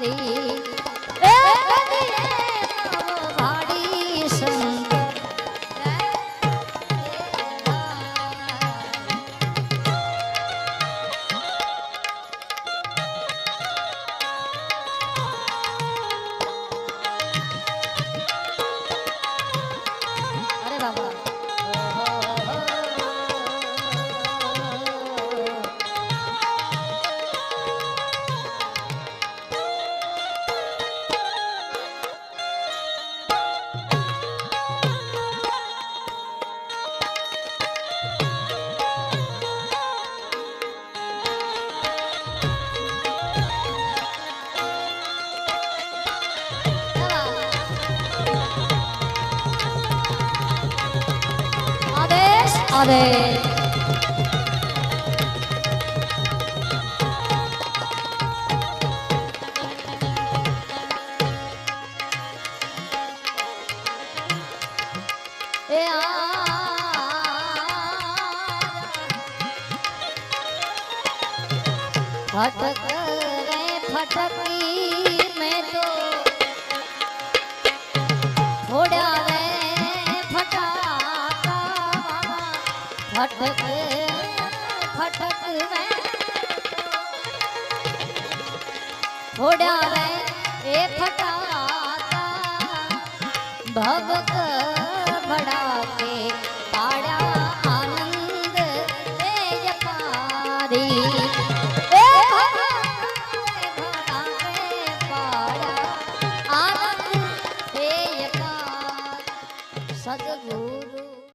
里。अरे फटक रे फटकी मैं तो ફટક ફટક થોડા એ ફટાતા ભગત ભડા કે સદગુરુ